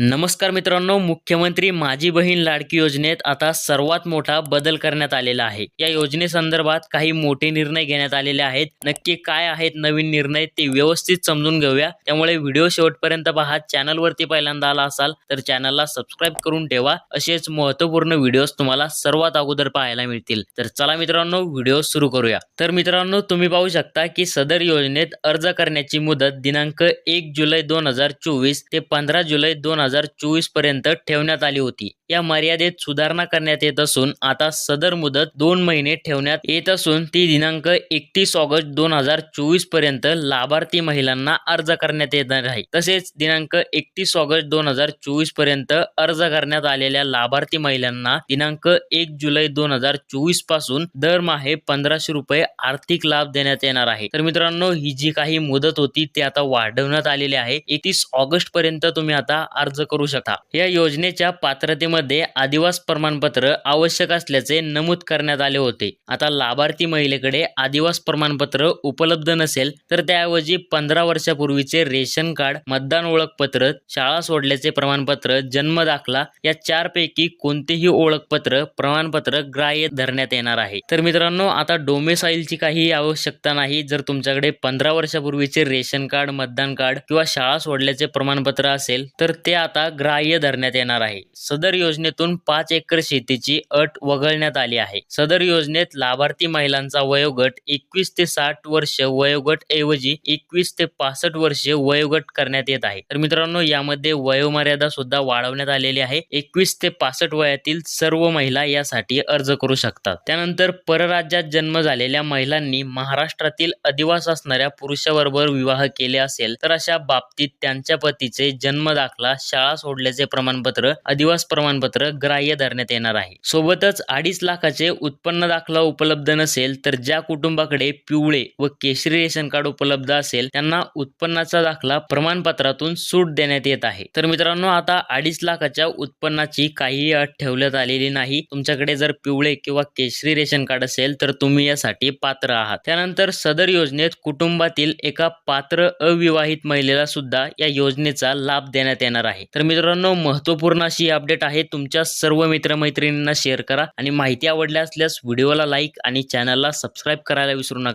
नमस्कार मित्रांनो मुख्यमंत्री माझी बहीण लाडकी योजनेत आता सर्वात मोठा बदल करण्यात आलेला आहे. या योजनेसंदर्भात काही मोठे निर्णय घेण्यात आलेले आहेत. नक्की काय आहेत नवीन निर्णय ते व्यवस्थित समजून घेऊया. त्यामुळे व्हिडिओ शेवटपर्यंत पहा. चॅनलवरती पहिल्यांदा आला असाल तर चॅनलला सबस्क्राईब करून ठेवा. असेच महत्त्वपूर्ण व्हिडिओज तुम्हाला सर्वात अगोदर पाहायला मिळतील. तर चला मित्रांनो व्हिडिओ सुरू करूया. तर मित्रांनो तुम्ही पाहू शकता की सदर योजनेत अर्ज करण्याची मुदत दिनांक एक जुलै दोन हजार चोवीस ते पंधरा जुलै दोन हजार चोवीसपर्यंत ठेवण्यात आली होती. या मर्यादेत सुधारणा करण्यात येत असून आता सदर मुदत दोन महिने ठेवण्यात येत असून ती दिनांक एकतीस ऑगस्ट दोन हजार चोवीसपर्यंत लाभार्थी महिलांना अर्ज करण्यात येणार आहे. तसेच दिनांक एकतीस ऑगस्ट दोन हजार चोवीसपर्यंत अर्ज करण्यात आलेल्या लाभार्थी महिलांना दिनांक एक जुलै दोन हजार चोवीसपासून दरमाहे पंधराशे रुपये आर्थिक लाभ देण्यात येणार आहे. तर मित्रांनो ही जी काही मुदत होती ती आता वाढवण्यात आलेली आहे. एकतीस ऑगस्ट पर्यंत तुम्ही आता अर्ज करू शकता. या योजनेच्या पात्रतेमध्ये आदिवास प्रमाणपत्र आवश्यक असल्याचे नमूद करण्यात आले होते. आता लाभार्थी महिलेकडे आदिवास प्रमाणपत्र उपलब्ध नसेल तर त्याऐवजी पंधरा वर्षापूर्वीचे रेशन कार्ड मतदान ओळखपत्र शाळा सोडल्याचे प्रमाणपत्र जन्म दाखला या चार पैकी कोणतेही ओळखपत्र प्रमाणपत्र ग्राह्य धरण्यात येणार आहे. तर मित्रांनो आता डोमेसाईलची काही आवश्यकता नाही जर तुमच्याकडे पंधरा वर्षापूर्वीचे रेशन कार्ड मतदान कार्ड किंवा शाळा सोडल्याचे प्रमाणपत्र असेल तर ते आता ग्राह्य धरण्यात येणार आहे. सदर योजनेतून पाच एकर शेतीची अट वगळण्यात आली आहे. सदर योजनेत लाभार्थी महिलांचा वयोगट एकवीस ते साठ वर्ष वयोगट ऐवजी एकवीस ते पासष्ट वर्षे वयोगट करण्यात येत आहे. तर मित्रांनो यामध्ये वयोमर्यादा सुद्धा वाढवण्यात आलेली आहे. एकवीस ते पासष्ट वयातील सर्व महिला यासाठी अर्ज करू शकतात. त्यानंतर परराज्यात जन्म झालेल्या महिलांनी महाराष्ट्रातील अधिवास असणाऱ्या पुरुषाबरोबर विवाह केले असेल तर अशा बाबतीत त्यांच्या पतीचे जन्म दाखला शाळा सोडल्याचे प्रमाणपत्र अधिवास प्रमाण प्रमाणपत्र ग्राह्य धरण्यात येणार आहे. सोबतच अडीच लाखाचे उत्पन्न दाखला उपलब्ध नसेल तर ज्या कुटुंबाकडे पिवळे व केशरी रेशन कार्ड उपलब्ध असेल त्यांना उत्पन्नाचा दाखला प्रमाणपत्रातून सूट देण्यात येत आहे. तर मित्रांनो आता अडीच लाखाच्या उत्पन्नाची काही अट ठेवण्यात आलेली नाही. तुमच्याकडे जर पिवळे किंवा केशरी रेशन कार्ड असेल तर तुम्ही यासाठी पात्र आहात. त्यानंतर सदर योजनेत कुटुंबातील एका पात्र अविवाहित महिलेला सुद्धा या योजनेचा लाभ देण्यात येणार आहे. तर मित्रांनो महत्त्वपूर्ण अशी अपडेट आहे तुमच्या सर्व मित्रमैत्रिणींना शेअर करा. आणि माहिती आवडल्या असल्यास व्हिडिओला लाईक आणि चॅनलला सबस्क्राईब करायला विसरू नका.